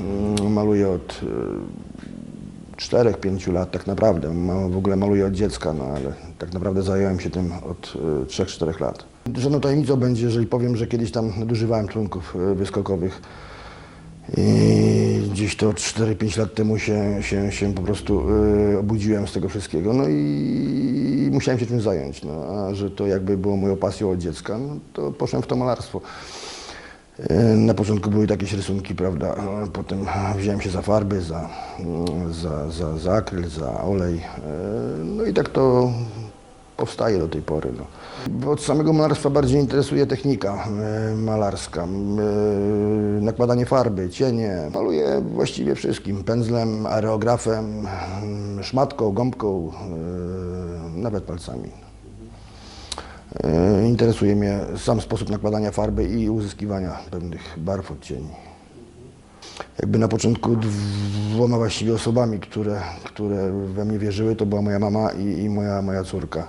Mm, Maluję od 4-5 lat tak naprawdę. W ogóle maluję od dziecka, no ale tak naprawdę zająłem się tym od 3-4 lat. Żadną tajemnicą będzie, jeżeli powiem, że kiedyś tam nadużywałem trunków e, wyskokowych. I gdzieś to 4-5 lat temu się, się, się po prostu y, obudziłem z tego wszystkiego, no i, i musiałem się tym zająć. No, a że to jakby było moją pasją od dziecka, no, to poszedłem w to malarstwo. Y, Na początku były jakieś rysunki, prawda, potem wziąłem się za farby, za, mm, za, za, za akryl, za olej. y, No i tak to powstaje do tej pory. No. Bo Od samego malarstwa bardziej interesuje technika e, malarska, e, nakładanie farby, cienie. Maluję właściwie wszystkim, pędzlem, aerografem, m, szmatką, gąbką, e, nawet palcami. E, Interesuje mnie sam sposób nakładania farby i uzyskiwania pewnych barw odcieni. Jakby na początku dwoma właściwie osobami, które, które we mnie wierzyły, to była moja mama i, i moja, moja córka.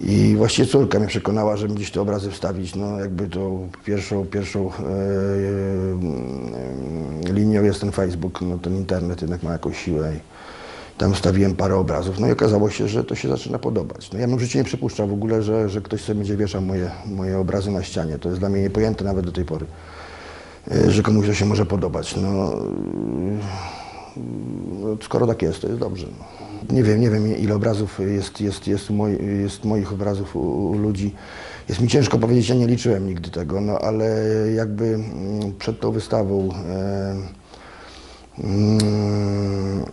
I właściwie córka mnie przekonała, żeby gdzieś te obrazy wstawić. No jakby to pierwszą, pierwszą e, e, linią jest ten Facebook, no ten internet jednak ma jakąś siłę. I tam wstawiłem parę obrazów, no i okazało się, że to się zaczyna podobać. No ja bym w życiu nie przypuszczał w ogóle, że, że ktoś sobie będzie wieszał moje, moje obrazy na ścianie. To jest dla mnie niepojęte nawet do tej pory, e, że komuś to się może podobać. No, no, skoro tak jest, to jest dobrze. No. Nie wiem, nie wiem ile obrazów jest, jest, jest, moi, jest moich obrazów u, u ludzi. Jest mi ciężko powiedzieć, ja nie liczyłem nigdy tego, no ale jakby mm, przed tą wystawą e, mm,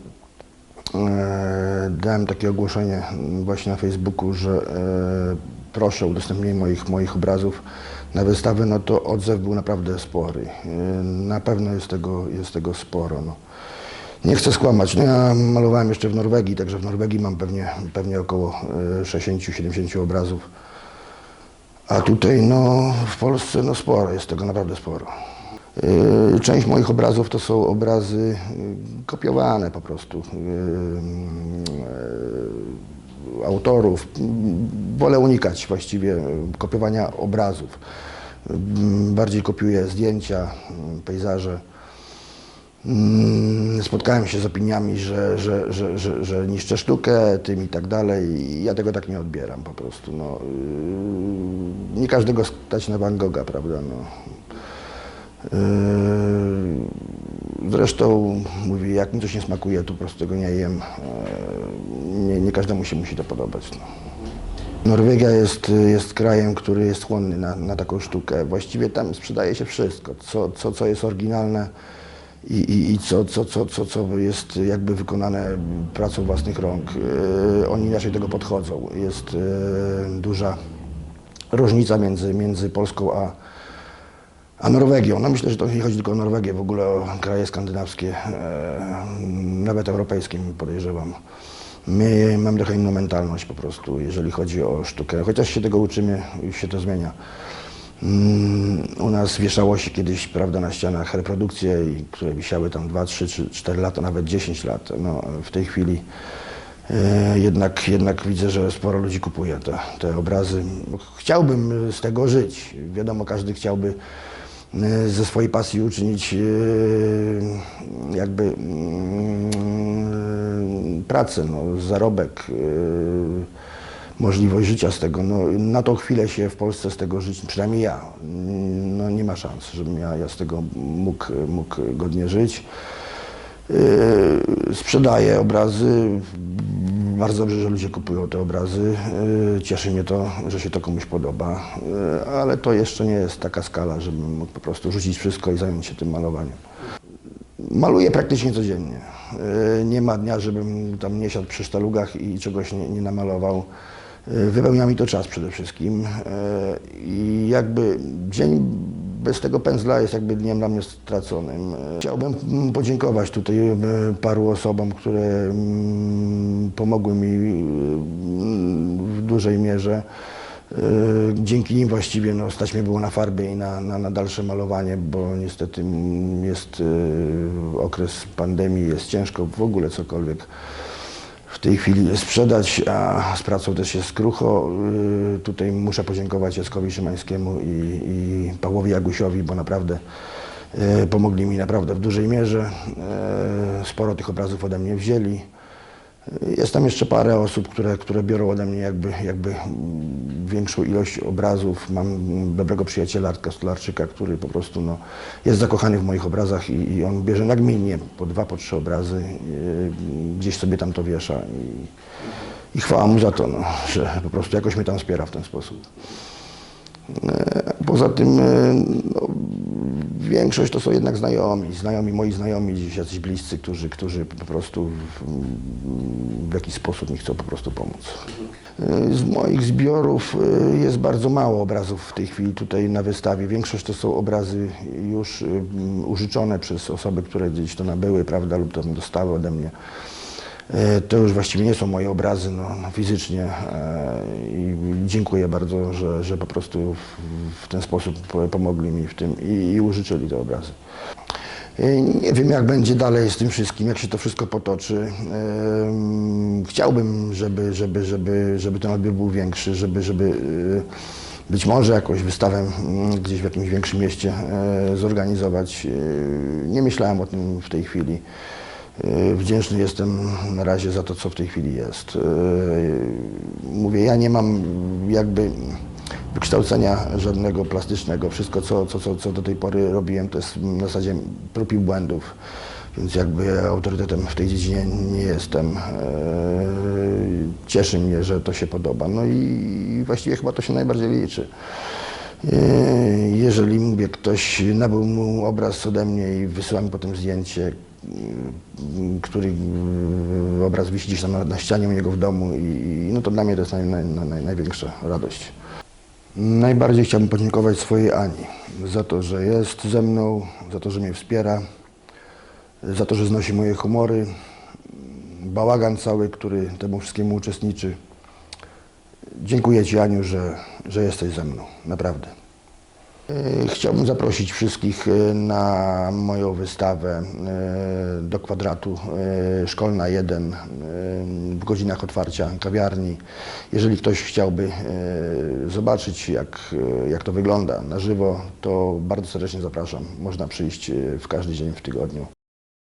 dałem takie ogłoszenie właśnie na Facebooku, że e, proszę o udostępnienie moich, moich obrazów na wystawę, no to odzew był naprawdę spory. E, Na pewno jest tego, jest tego sporo. No. Nie chcę skłamać, no ja malowałem jeszcze w Norwegii, także w Norwegii mam pewnie, pewnie około e, 60-70 obrazów. A tutaj no, w Polsce no sporo, jest tego naprawdę sporo. Yy, Część moich obrazów to są obrazy yy, kopiowane po prostu yy, autorów. Wolę unikać właściwie kopiowania obrazów. Bardziej kopiuję zdjęcia, pejzaże. Spotkałem się z opiniami, że, że, że, że, że niszczę sztukę tym i tak dalej. Ja tego tak nie odbieram po prostu. No, nie każdego stać na Van Gogha, prawda? No. Yy, Zresztą mówię, jak mi coś nie smakuje, to po prostu tego nie jem. Yy, Nie, nie każdemu się musi to podobać. No. Norwegia jest, jest krajem, który jest chłonny na, na taką sztukę. Właściwie tam sprzedaje się wszystko, co, co, co jest oryginalne i, i, i co, co, co, co, co jest jakby wykonane pracą własnych rąk. Yy, Oni inaczej tego podchodzą. Jest duża różnica między, między Polską a, a Norwegią. No myślę, że to nie chodzi tylko o Norwegię, w ogóle o kraje skandynawskie, e, nawet europejskie podejrzewam. My mamy trochę inną mentalność po prostu, jeżeli chodzi o sztukę. Chociaż się tego uczymy, już się to zmienia. Mm, U nas wieszało się kiedyś prawda, na ścianach reprodukcje, które wisiały tam 2, 3, 3, 4 lata, nawet 10 lat. No, w tej chwili e, jednak, jednak widzę, że sporo ludzi kupuje te, te obrazy. Chciałbym z tego żyć. Wiadomo, każdy chciałby ze swojej pasji uczynić e, jakby mm, pracę, no, zarobek, e, możliwość życia z tego. No, na tą chwilę się w Polsce z tego żyć, przynajmniej ja, no, nie ma szans, żebym ja, ja z tego mógł, mógł godnie żyć. Sprzedaję obrazy. Bardzo dobrze, że ludzie kupują te obrazy. Yy, Cieszy mnie to, że się to komuś podoba, Yy, ale to jeszcze nie jest taka skala, żebym mógł po prostu rzucić wszystko i zająć się tym malowaniem. Maluję praktycznie codziennie. Yy, Nie ma dnia, żebym tam nie siadł przy sztalugach i czegoś nie, nie namalował. Wypełnia mi to czas przede wszystkim. I jakby dzień bez tego pędzla jest jakby dniem dla mnie straconym. Chciałbym mm, podziękować tutaj yy, paru osobom, które mm, pomogły mi yy, w dużej mierze. Yy, Dzięki nim właściwie no, stać mnie było na farby i na, na, na dalsze malowanie, bo niestety mm, jest okres pandemii, jest ciężko w ogóle cokolwiek tej chwili sprzedać, a z pracą też jest krucho. Yy, Tutaj muszę podziękować Jackowi Szymańskiemu i, i Pawłowi Jagusiowi, bo naprawdę E, Pomogli mi naprawdę w dużej mierze. E, Sporo tych obrazów ode mnie wzięli. Jest tam jeszcze parę osób, które, które biorą ode mnie jakby, jakby większą ilość obrazów. Mam dobrego przyjaciela Artka Stolarczyka, który po prostu no, jest zakochany w moich obrazach i, i on bierze nagminnie po dwa, po trzy obrazy. e, Gdzieś sobie tam to wiesza i, i chwała mu za to, no, że po prostu jakoś mnie tam wspiera w ten sposób. E, Poza tym e, no, większość to są jednak znajomi, znajomi, moi znajomi, jacyś bliscy, którzy, którzy po prostu w, w jakiś sposób mi chcą po prostu pomóc. E, Z moich zbiorów jest bardzo mało obrazów w tej chwili tutaj na wystawie. Większość to są obrazy już użyczone przez osoby, które gdzieś to nabyły, prawda, lub tam dostały ode mnie. To już właściwie nie są moje obrazy no, no, fizycznie dziękuję bardzo, że, że po prostu w, ten sposób po- pomogli mi w tym i, i użyczyli te obrazy. E, Nie wiem, jak będzie dalej z tym wszystkim, jak się to wszystko potoczy. Em, Chciałbym, żeby, żeby, żeby, żeby ten odbiór był większy, żeby, żeby e, być może jakąś wystawę mm, gdzieś w jakimś większym mieście e, zorganizować. E, Nie myślałem o tym w tej chwili. E, Wdzięczny jestem na razie za to, co w tej chwili jest. E, Mówię, ja nie mam jakby wykształcenia żadnego plastycznego. Wszystko, co, co, co, co do tej pory robiłem, to jest w zasadzie prób i błędów. Więc jakby ja autorytetem w tej dziedzinie nie jestem. E, Cieszy mnie, że to się podoba. No i właściwie chyba to się najbardziej liczy. Jeżeli mówię, ktoś nabył mu obraz ode mnie i wysyła mi potem zdjęcie, który m, obraz wisi gdzieś tam na, na ścianie u niego w domu i, i no to dla mnie to jest naj, naj, naj, największa radość. Najbardziej chciałbym podziękować swojej Ani za to, że jest ze mną, za to, że mnie wspiera, za to, że znosi moje humory, bałagan cały, który temu wszystkiemu uczestniczy. Dziękuję Ci, Aniu, że, że jesteś ze mną, naprawdę. E, Chciałbym zaprosić wszystkich e, na moją wystawę e, do kwadratu Szkolna 1 e, w godzinach otwarcia kawiarni. Jeżeli ktoś chciałby zobaczyć, jak, jak to wygląda na żywo, to bardzo serdecznie zapraszam. Można przyjść w każdy dzień w tygodniu.